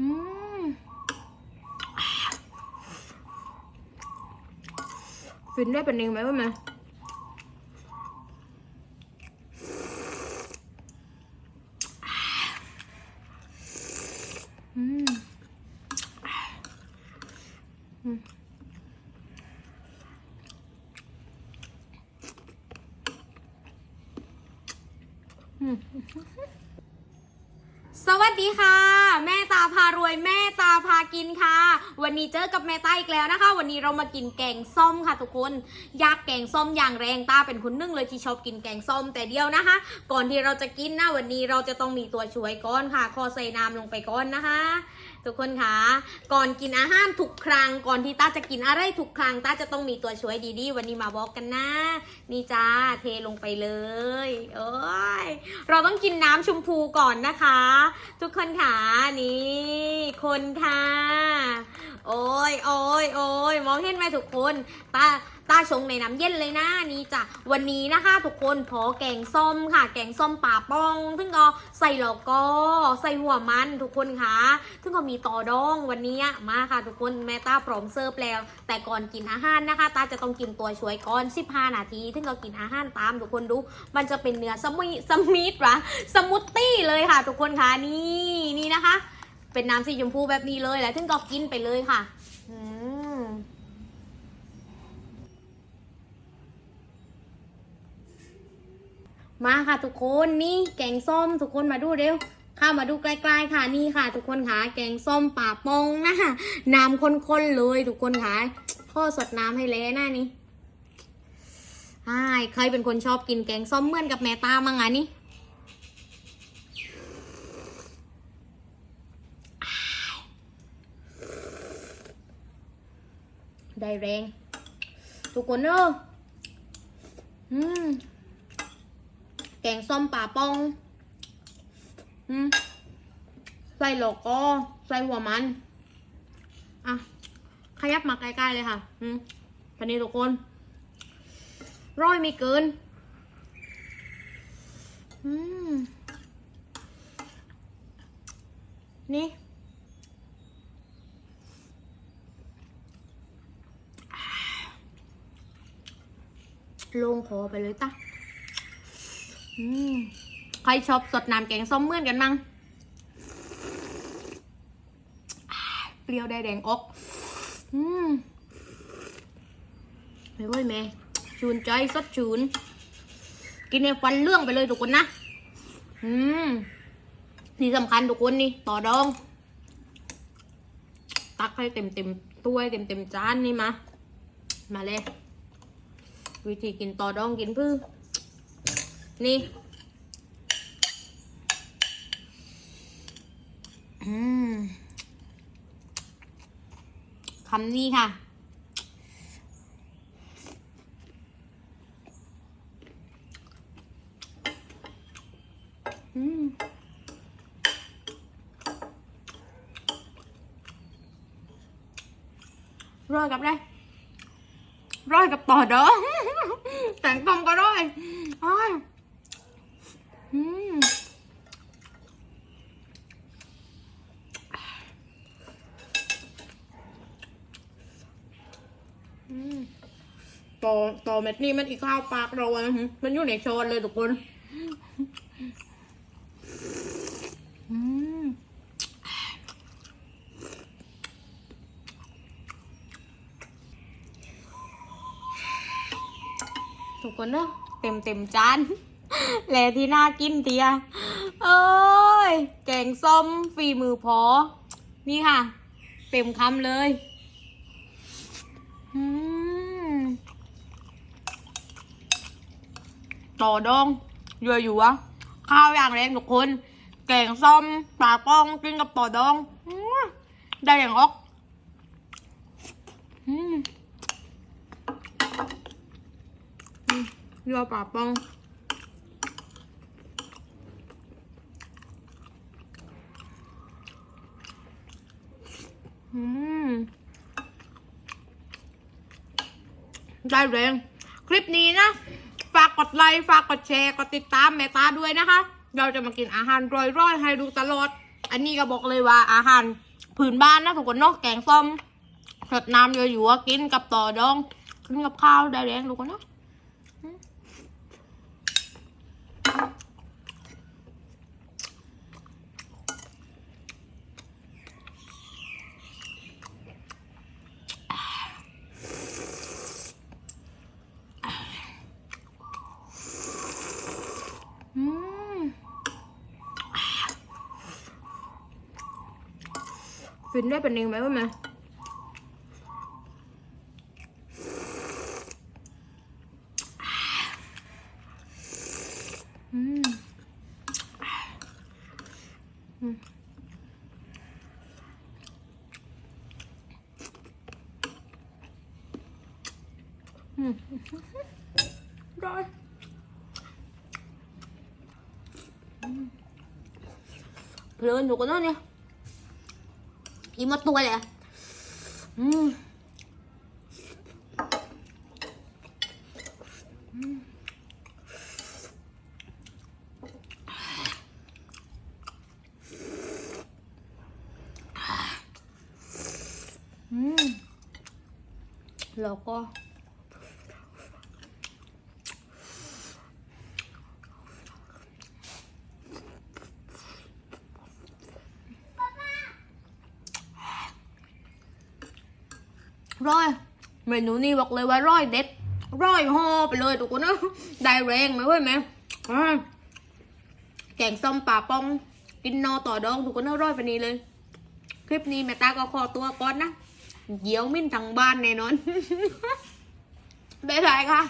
ฟินได้เป็นเองไหมว่ามอือืม สวัสดีค่ะ แม่ตาพารวยแม่ตาพากินค่ะ วันนี้เจอกับแม่ตาอีกแล้วนะคะ วันนี้เรามากินแกงส้มค่ะทุกคนอยากแกงส้มอย่างแรงตาเป็นคนนึ่งเลยที่ชอบกินแกงส้มแต่เดียวนะคะ ก่อนที่เราจะกินนะวันนี้เราจะต้องมีตัวช่วยก้อนค่ะขอใส่น้ำลงไปก้อนนะคะ ทุกคนคะก่อนกินอาหารทุกครั้งก่อนที่ตาจะกินอะไรทุกครั้งตาจะต้องมีตัวช่วยดีๆ วันนี้มาบอกกันนะนี่จ้าเทลงไปเลยโอ้ยเราต้องกินน้ำชมพูก่อนนะคะทุกคนค่ะนี่คนค่ะ โอ้ยโอ้ยโอ้ยมองเห็นไหมทุกคนตา ตาชงในน้ำเย็นเลยนะนี่จ้ะวันนี้นะคะทุกคนพอแกงส้มค่ะ แกงส้มป่าปองซึ่งก็ใส่หลอกก็ใส่หัวมันทุกคนค่ะซึ่งก็มีต่อดองวันนี้มาค่ะทุกคนแม่ตาพร้อมเสิร์ฟแล้ว แต่ก่อนกินอาหารนะคะตาจะต้องกินตัวช่วยก่อน 15 นาทีซึ่งก็กินอาหารตามทุกคนดู มันจะเป็นเนื้อสมุยสมิธวะสมูทตี้เลยค่ะ ทุกคนค่ะนี่นี่นะคะ เป็นน้ำสีชมพูแบบนี้เลยแล้วซึ่งก็กินไปเลยค่ะอืม มาค่ะทุกคนนี่แกงส้มทุกคนมาดูเร็วเข้ามาดูใกล้ๆค่ะนี่ค่ะ ทุกคนค่ะแกงส้มป่าปองนะคะน้ำข้นๆเลย ทุกคนค่ะพ่อสดน้ำให้เละหน้านี้ใช่ใครเป็นคนชอบกินแกงส้มเหมือนกับแม่ตามั้งอะนี่ได้แรง ทุกคนเนอะอืม แกงส้มป่าป้องอืมใส่หลอกก็ใส่หัวมัน อะ ขยับมาใกล้ๆเลยค่ะ อืมพันนี้ทุกคน ร้อยไม่เกิน อืม นี่ลงคอไปเลยตะ ใครชอบสดน้ำแกงส้มเหมือนกันมั้งเปรี้ยวได้แดงอกอืมไม่ไหวแม่ชูนใจสดชูน กินในฟันเรื่องไปเลยทุกคนนะ อืมที่สำคัญทุกคนนี่ ต่อดอง ตักให้เต็มเต็มๆถ้วยเต็มเต็มจานนี่มา มาเลย วิธีกินต่อดองกินพื้นี่อื นี่ คำนี้ค่ะ อืมร้อยกับอะไรร้อยกับ ต่อต่อยอ้ายอืมอืมต่อต่อเม็ดนี้มันอีกข้าวปากเราอะมันอยู่ในช้อนเลยทุกคน อืมทุกคนเนอะเต็มเต็มจาน แหละที่น่ากินเทียเอ้ย แกงส้มฝีมือพอ นี่ค่ะ เต็มคำเลยต่อดองเยอะอยู่อะข้าวอย่างแรงทุกคน แกงส้มปลาป้องกินกับต่อดองอได้อย่างอกอืมเรือป่าปอง อืม ได้แรงคลิปนี้นะ ฝากกดไลค์ฝากกดแชร์กดติดตามแม่ตาด้วยนะคะ เราจะมากินอาหารร่อยๆให้ดูตลอด อันนี้ก็บอกเลยว่าอาหารผืนบ้านนะทุกคนเนาะแกงส้มสดน้ำเยอะอยู่กินกับต่อดองกินกับข้าวได้แรงทุกคนนะ ฟินได้เป็นเองไหมวะแม่อืมอืมอืมได้อืม เพลินอยู่กันเนอะเนี่ยกินหมดตัวเลยอืมอืมแล้วก็ ร้อยเมนูนี้บอกเลยว่าร้อยเด็ดร้อยหอไปเลยทุกคนนะได้แรงไหมเว้ยแม่แกงส้มป่าปอง กินนอต่อดองทุกคนนะร้อยไปนี้เลย คลิปนี้แม่ตาก็ขอตัวก่อนนะเยี่ยวมิ้นทางบ้านแน่นอนบ๊ายบคยค่ะ